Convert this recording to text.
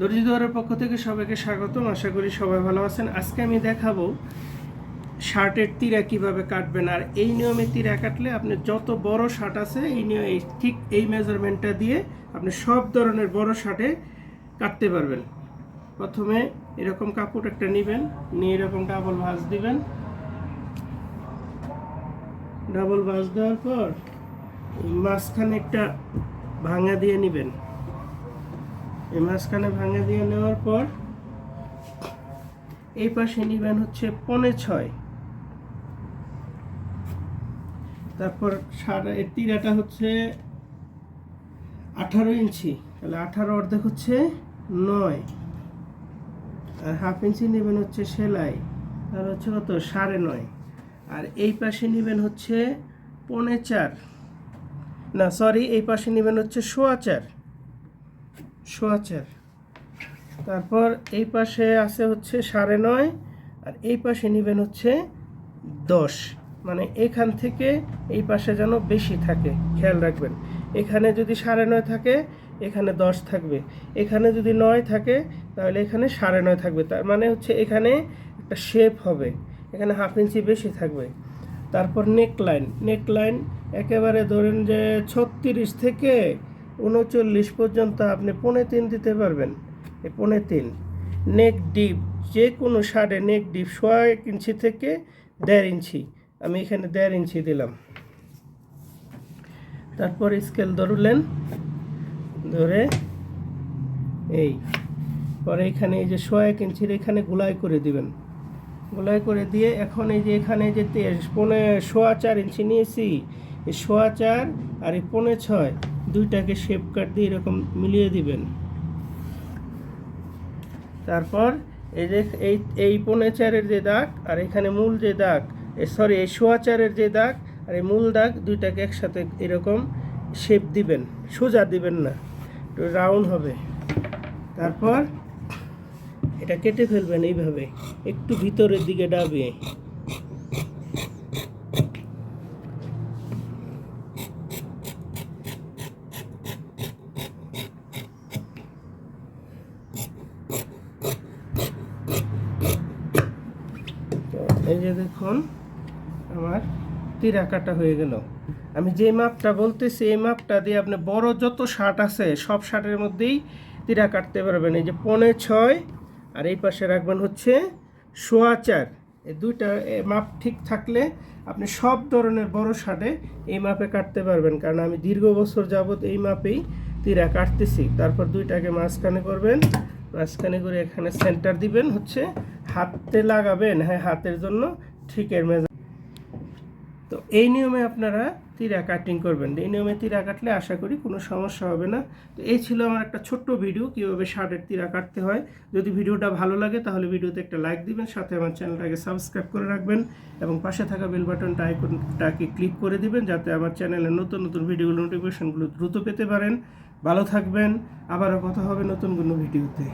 দর্জি দুয়ারের পক্ষ থেকে সবাইকে স্বাগতম। আশা করি সবাই ভালো আছেন। আজকে আমি দেখাবো শার্টের তীরা কীভাবে কাটবেন আর এই নিয়মে তীরা কাটলে আপনি যত বড় শার্ট আছে, এই নিয়মে ঠিক এই মেজারমেন্টটা দিয়ে আপনি সব ধরনের বড় শার্টে কাটতে পারবেন। প্রথমে এরকম কাপড় একটা নেবেন, নিয়ে এরকম ডাবল ভাঁজ দিবেন। ডাবল ভাঁজ দেওয়ার পর মাঝখানে একটা ভাঙা দিয়ে নেবেন। এই মাঝখানে ভাঙা দিয়ে নেওয়ার পর এই পাশে নিবেন হচ্ছে পনে ছয়। তারপর সারা এর তীরাটা হচ্ছে আঠারো ইঞ্চি। তাহলে আঠারো অর্ধেক হচ্ছে নয়। আর হাফ ইঞ্চি নেবেন হচ্ছে সেলাই। তাহলে হচ্ছে কত? সাড়ে নয়। আর এই পাশে নেবেন হচ্ছে পনে চার। না, সরি, এই পাশে নেবেন হচ্ছে সোয়া চার। সোয়া চার তারপর এই পাশে আছে হচ্ছে সাড়ে নয়, আর এই পাশে নেবেন হচ্ছে দশ। মানে এখান থেকে এই পাশে যেন বেশি থাকে, খেয়াল রাখবেন। এখানে যদি সাড়ে নয় থাকে, এখানে দশ থাকবে। এখানে যদি নয় থাকে, তাহলে এখানে সাড়ে নয় থাকবে। তার মানে হচ্ছে এখানে একটা শেপ হবে। এখানে হাফ ইঞ্চি বেশি থাকবে। তারপর নেক লাইন নেক লাইন একেবারে ধরেন যে ছত্রিশ থেকে উনচল্লিশ পর্যন্ত আপনি পৌনে তিন দিতে পারবেন। এই পৌনে তিন। নেক ডিপ যে কোনো শার্টে নেক ডিপ সোয়া এক ইঞ্চি থেকে দেড় ইঞ্চি। আমি এখানে দেড় ইঞ্চি দিলাম। তারপর স্কেল ধরলেন। ধরে এই। পরে এখানে এই যে সোয়া এক ইঞ্চির এখানে গোলাই করে দিবেন। গোলাই করে দিয়ে এখন এই যে এখানে যে পৌনে সোয়া চার ইঞ্চি নিয়েছি। এই সোয়া চার আর এই পৌনে ছয়। দুইটাকে শেপ কাট দিয়ে এরকম মিলিয়ে দিবেন। তারপর এই যে এই এই পৌনে চারের যে দাগ আর এখানে মূল যে দাগ সরি এই সোয়া চারের যে দাগ আর এই মূল দাগ দুইটাকে একসাথে এরকম শেপ দিবেন, সোজা দিবেন না, একটু রাউন্ড হবে। তারপর এটা কেটে ফেলবেন এইভাবে, একটু ভিতরের দিকে ডাবিয়ে তো এই যে দেখুন, আমার তিরা কাটা হয়ে গেল। আমি যে মাপটা বলতেছি, এই মাপটা দিয়ে আপনি বড় যত শার্ট আছে, সব শার্টের মধ্যেই তিরা কাটতে পারবেন। এই যে পনে ছয়, আর এই পাশে রাখবেন হচ্ছে সোয়া চার। এই দুইটা মাপ ঠিক থাকলে আপনি সব ধরনের বড় শার্টে এই মাপে কাটতে পারবেন। কারণ আমি দীর্ঘ বছর যাবত এই মাপেই তিরা কাটতেছি। তারপর দুইটাকে মাঝখানে করবেন, মাঝখানে করে এখানে সেন্টার দিবেন হচ্ছে হাতে লাগাবেন হ্যাঁ হাতের জন্য ঠিকের মেজা তো এই নিয়মে আপনারা তীরা কাটিং করবেন। এই নিয়মে তীরা কাটলে আশা করি কোনো সমস্যা হবে না। তো এই ছিল আমার একটা ছোট্ট ভিডিও কীভাবে শার্টের তীরা কাটতে হয়। যদি ভিডিওটা ভালো লাগে, তাহলে ভিডিওতে একটা লাইক দিবেন, সাথে আমার চ্যানেলটাকে সাবস্ক্রাইব করে রাখবেন এবং পাশে থাকা বেল বাটনটা আইকনটাকে ক্লিক করে দিবেন, যাতে আমার চ্যানেলের নতুন নতুন ভিডিওগুলো নোটিফিকেশনগুলো দ্রুত পেতে পারেন। ভালো থাকবেন, আবারও কথা হবে নতুন কোনো ভিডিওতে